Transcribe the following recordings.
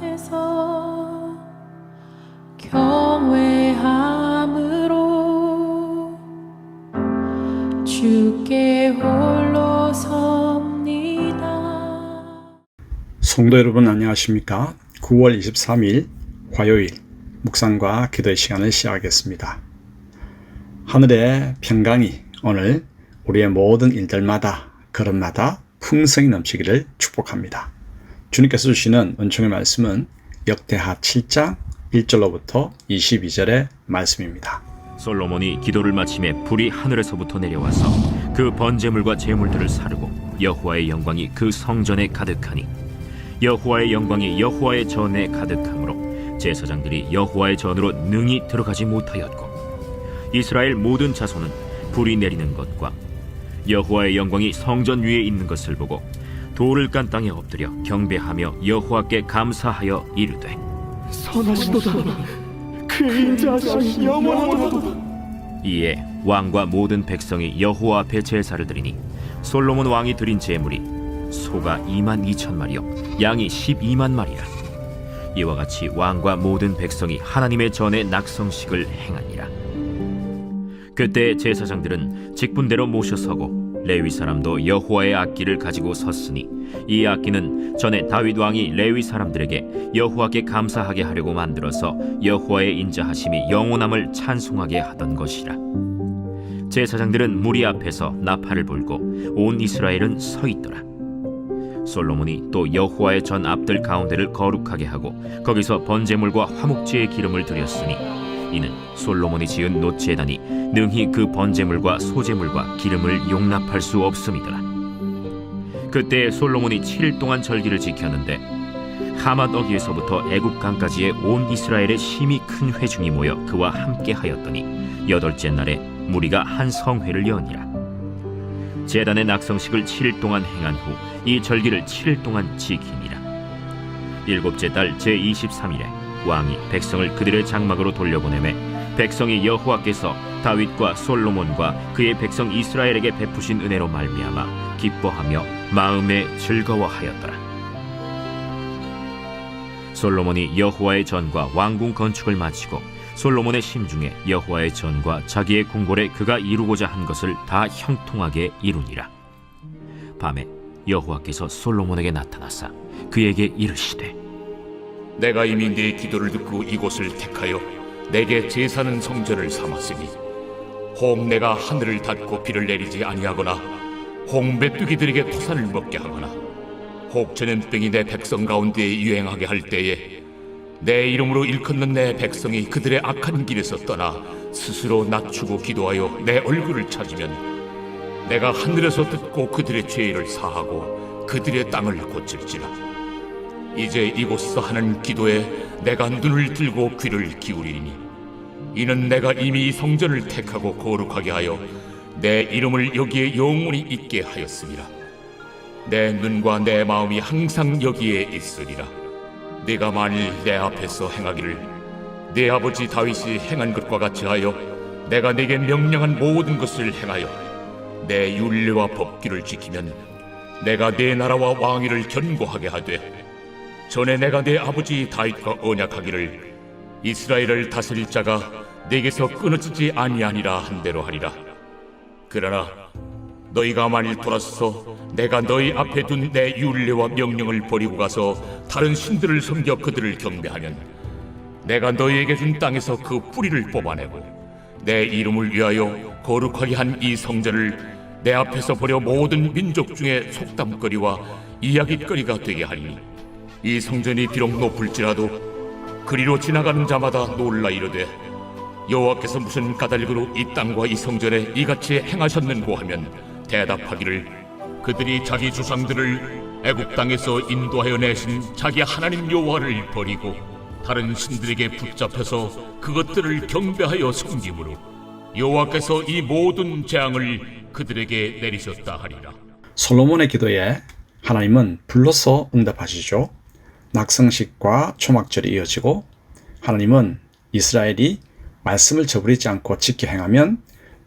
앞에서 경외함으로 주께 홀로 섭니다. 성도 여러분 안녕하십니까? 9월 23일 화요일 묵상과 기도의 시간을 시작하겠습니다. 하늘의 평강이 오늘 우리의 모든 일들마다 걸음마다 풍성이 넘치기를 축복합니다. 주님께서 주시는 은총의 말씀은 역대하 7장 1절로부터 22절의 말씀입니다. 솔로몬이 기도를 마침에 불이 하늘에서부터 내려와서 그 번제물과 제물들을 사르고 여호와의 영광이 그 성전에 가득하니 여호와의 영광이 여호와의 전에 가득하므로 제사장들이 여호와의 전으로 능히 들어가지 못하였고 이스라엘 모든 자손은 불이 내리는 것과 여호와의 영광이 성전 위에 있는 것을 보고 돌을 깐 땅에 엎드려 경배하며 여호와께 감사하여 이르되 선하시도다. 그 인자하심이 영원하도다. 이에 왕과 모든 백성이 여호와 앞에 제사를 드리니 솔로몬 왕이 드린 제물이 소가 2만 2천 마리요 양이 12만 마리라. 이와 같이 왕과 모든 백성이 하나님의 전에 낙성식을 행하니라. 그때 제사장들은 직분대로 모셔서고 레위 사람도 여호와의 악기를 가지고 섰으니 이 악기는 전에 다윗 왕이 레위 사람들에게 여호와께 감사하게 하려고 만들어서 여호와의 인자하심이 영원함을 찬송하게 하던 것이라. 제사장들은 무리 앞에서 나팔을 불고 온 이스라엘은 서 있더라. 솔로몬이 또 여호와의 전 앞들 가운데를 거룩하게 하고 거기서 번제물과 화목제의 기름을 드렸으니 이는 솔로몬이 지은 노제단이 능히 그 번제물과 소제물과 기름을 용납할 수 없음이더라. 그때 솔로몬이 7일 동안 절기를 지켰는데 하맛 어기에서부터 애굽 강까지의 온 이스라엘의 심히 큰 회중이 모여 그와 함께 하였더니 여덟째 날에 무리가 한 성회를 여니라. 제단의 낙성식을 7일 동안 행한 후 이 절기를 7일 동안 지키니라. 일곱째 달 제 23일에 왕이 백성을 그들의 장막으로 돌려보내매 백성이 여호와께서 다윗과 솔로몬과 그의 백성 이스라엘에게 베푸신 은혜로 말미암아 기뻐하며 마음에 즐거워하였더라. 솔로몬이 여호와의 전과 왕궁 건축을 마치고 솔로몬의 심중에 여호와의 전과 자기의 궁궐에 그가 이루고자 한 것을 다 형통하게 이루니라. 밤에 여호와께서 솔로몬에게 나타나사 그에게 이르시되 내가 이미 네 기도를 듣고 이곳을 택하여 내게 제사는 성전을 삼았으니 혹 내가 하늘을 닫고 비를 내리지 아니하거나 혹 메뚜기들에게 토산을 먹게 하거나 혹 전염병이 내 백성 가운데 유행하게 할 때에 내 이름으로 일컫는 내 백성이 그들의 악한 길에서 떠나 스스로 낮추고 기도하여 내 얼굴을 찾으면 내가 하늘에서 듣고 그들의 죄를 사하고 그들의 땅을 고칠지라 이제 이곳서 하는 기도에 내가 눈을 들고 귀를 기울이니 이는 내가 이미 이 성전을 택하고 거룩하게 하여 내 이름을 여기에 영원히 있게 하였습니다. 내 눈과 내 마음이 항상 여기에 있으리라. 네가 만일 내 앞에서 행하기를 네 아버지 다윗이 행한 것과 같이 하여 내가 네게 명령한 모든 것을 행하여 내 율례와 법규를 지키면 내가 네 나라와 왕위를 견고하게 하되 전에 내가 내 아버지 다윗과 언약하기를 이스라엘을 다스릴 자가 내게서 끊어지지 아니하니라 한 대로 하리라. 그러나 너희가 만일 돌아서 내가 너희 앞에 둔내 율례와 명령을 버리고 가서 다른 신들을 섬겨 그들을 경배하면 내가 너희에게 준 땅에서 그 뿌리를 뽑아내고 내 이름을 위하여 거룩하게 한 이 성전을 내 앞에서 버려 모든 민족 중에 속담거리와 이야기거리가 되게 하리니 이 성전이 비록 높을지라도 그리로 지나가는 자마다 놀라 이르되 여호와께서 무슨 까닭으로 이 땅과 이 성전에 이같이 행하셨는고 하면 대답하기를 그들이 자기 주상들을 애굽 땅에서 인도하여 내신 자기 하나님 여호와를 버리고 다른 신들에게 붙잡혀서 그것들을 경배하여 섬김으로 여호와께서 이 모든 재앙을 그들에게 내리셨다 하리라. 솔로몬의 기도에 하나님은 불러서 응답하시죠. 낙성식과 초막절이 이어지고 하나님은 이스라엘이 말씀을 저버리지 않고 지켜 행하면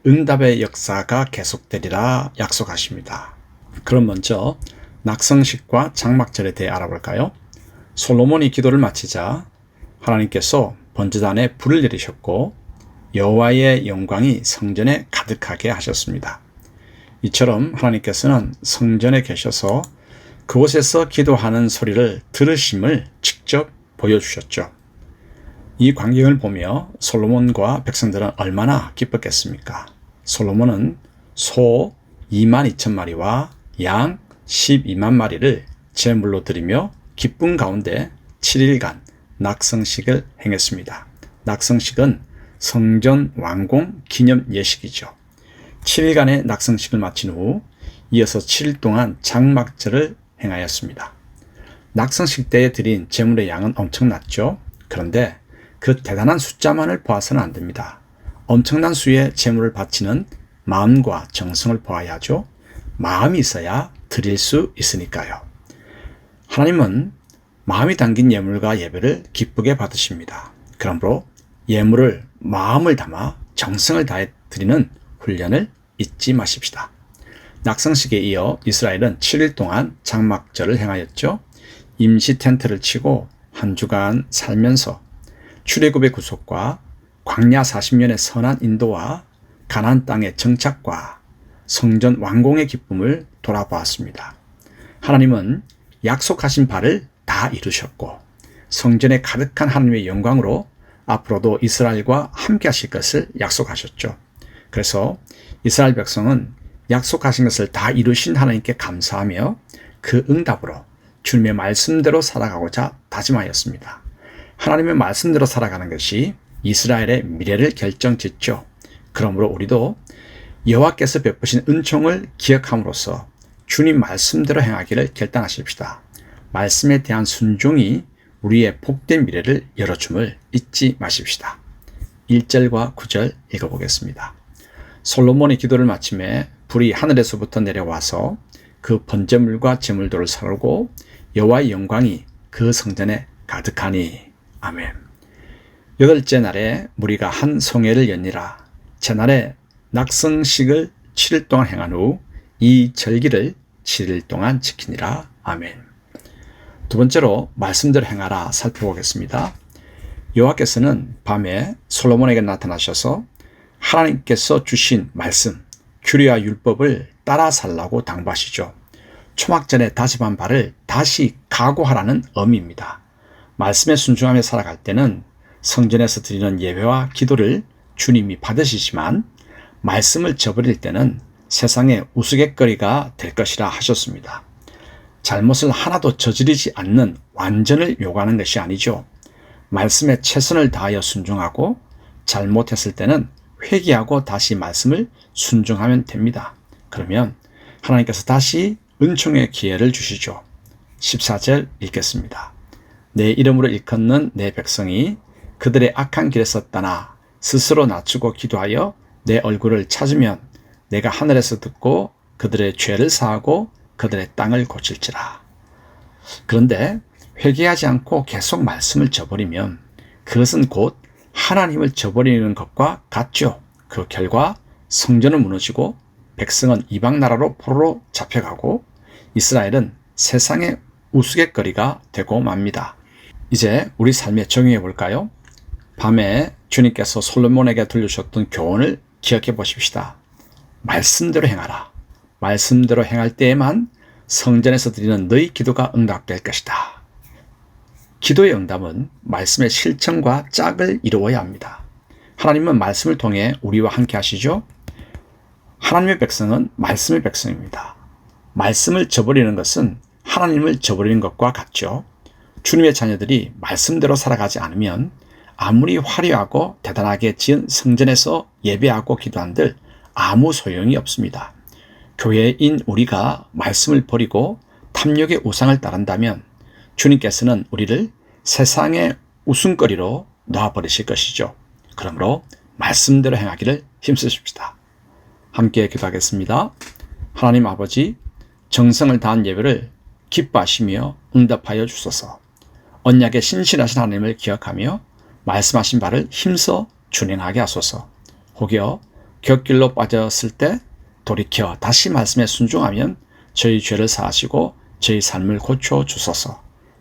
응답의 역사가 계속되리라 약속하십니다. 그럼 먼저 낙성식과 장막절에 대해 알아볼까요? 솔로몬이 기도를 마치자 하나님께서 번제단에 불을 내리셨고 여호와의 영광이 성전에 가득하게 하셨습니다. 이처럼 하나님께서는 성전에 계셔서 그곳에서 기도하는 소리를 들으심을 직접 보여주셨죠. 이 광경을 보며 솔로몬과 백성들은 얼마나 기뻤겠습니까? 솔로몬은 소 2만 2천 마리와 양 12만 마리를 제물로 드리며 기쁨 가운데 7일간 낙성식을 행했습니다. 낙성식은 성전 완공 기념 예식이죠. 7일간의 낙성식을 마친 후 이어서 7일 동안 장막절을 행하였습니다. 낙성식 때에 드린 제물의 양은 엄청났죠. 그런데 그 대단한 숫자만을 보아서는 안 됩니다. 엄청난 수의 제물을 바치는 마음과 정성을 보아야 하죠. 마음이 있어야 드릴 수 있으니까요. 하나님은 마음이 담긴 예물과 예배를 기쁘게 받으십니다. 그러므로 예물을 마음을 담아 정성을 다해 드리는 훈련을 잊지 마십시다. 낙성식에 이어 이스라엘은 7일 동안 장막절을 행하였죠. 임시 텐트를 치고 한 주간 살면서 출애굽의 구속과 광야 40년의 선한 인도와 가나안 땅의 정착과 성전 완공의 기쁨을 돌아보았습니다. 하나님은 약속하신 바를 다 이루셨고 성전에 가득한 하나님의 영광으로 앞으로도 이스라엘과 함께 하실 것을 약속하셨죠. 그래서 이스라엘 백성은 약속하신 것을 다 이루신 하나님께 감사하며 그 응답으로 주님의 말씀대로 살아가고자 다짐하였습니다. 하나님의 말씀대로 살아가는 것이 이스라엘의 미래를 결정짓죠. 그러므로 우리도 여호와께서 베푸신 은총을 기억함으로써 주님 말씀대로 행하기를 결단하십시다. 말씀에 대한 순종이 우리의 복된 미래를 열어줌을 잊지 마십시다. 1절과 9절 읽어보겠습니다. 솔로몬이 기도를 마침에 불이 하늘에서부터 내려와서 그 번제물과 제물들을 사르고 여호와의 영광이 그 성전에 가득하니 아멘. 여덟째 날에 무리가 한 송해를 연니라. 제날에 낙성식을 7일 동안 행한 후 이 절기를 7일 동안 지키니라. 아멘. 두 번째로 말씀대로 행하라 살펴보겠습니다. 여호와께서는 밤에 솔로몬에게 나타나셔서 하나님께서 주신 말씀, 규례와 율법을 따라 살라고 당부하시죠. 초막전에 다짐한 바를 다시 각오하라는 의미입니다. 말씀에 순종하며 살아갈 때는 성전에서 드리는 예배와 기도를 주님이 받으시지만 말씀을 저버릴 때는 세상의 우스갯거리가 될 것이라 하셨습니다. 잘못을 하나도 저지르지 않는 완전을 요구하는 것이 아니죠. 말씀에 최선을 다하여 순종하고 잘못했을 때는 회개하고 다시 말씀을 순종하면 됩니다. 그러면 하나님께서 다시 은총의 기회를 주시죠. 14절 읽겠습니다. 내 이름으로 일컫는 내 백성이 그들의 악한 길에서 떠나 스스로 낮추고 기도하여 내 얼굴을 찾으면 내가 하늘에서 듣고 그들의 죄를 사하고 그들의 땅을 고칠지라. 그런데 회개하지 않고 계속 말씀을 저버리면 그것은 곧 하나님을 저버리는 것과 같죠. 그 결과 성전은 무너지고 백성은 이방 나라로 포로로 잡혀가고 이스라엘은 세상의 우스갯거리가 되고 맙니다. 이제 우리 삶에 적용해 볼까요? 밤에 주님께서 솔로몬에게 들려주셨던 교훈을 기억해 보십시다. 말씀대로 행하라. 말씀대로 행할 때에만 성전에서 드리는 너희 기도가 응답될 것이다. 기도의 응답은 말씀의 실천과 짝을 이루어야 합니다. 하나님은 말씀을 통해 우리와 함께 하시죠. 하나님의 백성은 말씀의 백성입니다. 말씀을 저버리는 것은 하나님을 저버리는 것과 같죠. 주님의 자녀들이 말씀대로 살아가지 않으면 아무리 화려하고 대단하게 지은 성전에서 예배하고 기도한들 아무 소용이 없습니다. 교회인 우리가 말씀을 버리고 탐욕의 우상을 따른다면 주님께서는 우리를 세상의 웃음거리로 놔버리실 것이죠. 그러므로 말씀대로 행하기를 힘쓰십시다. 함께 기도하겠습니다. 하나님 아버지, 정성을 다한 예배를 기뻐하시며 응답하여 주소서. 언약의 신실하신 하나님을 기억하며 말씀하신 바를 힘써 준행하게 하소서. 혹여 격길로 빠졌을 때 돌이켜 다시 말씀에 순종하면 저희 죄를 사하시고 저희 삶을 고쳐 주소서.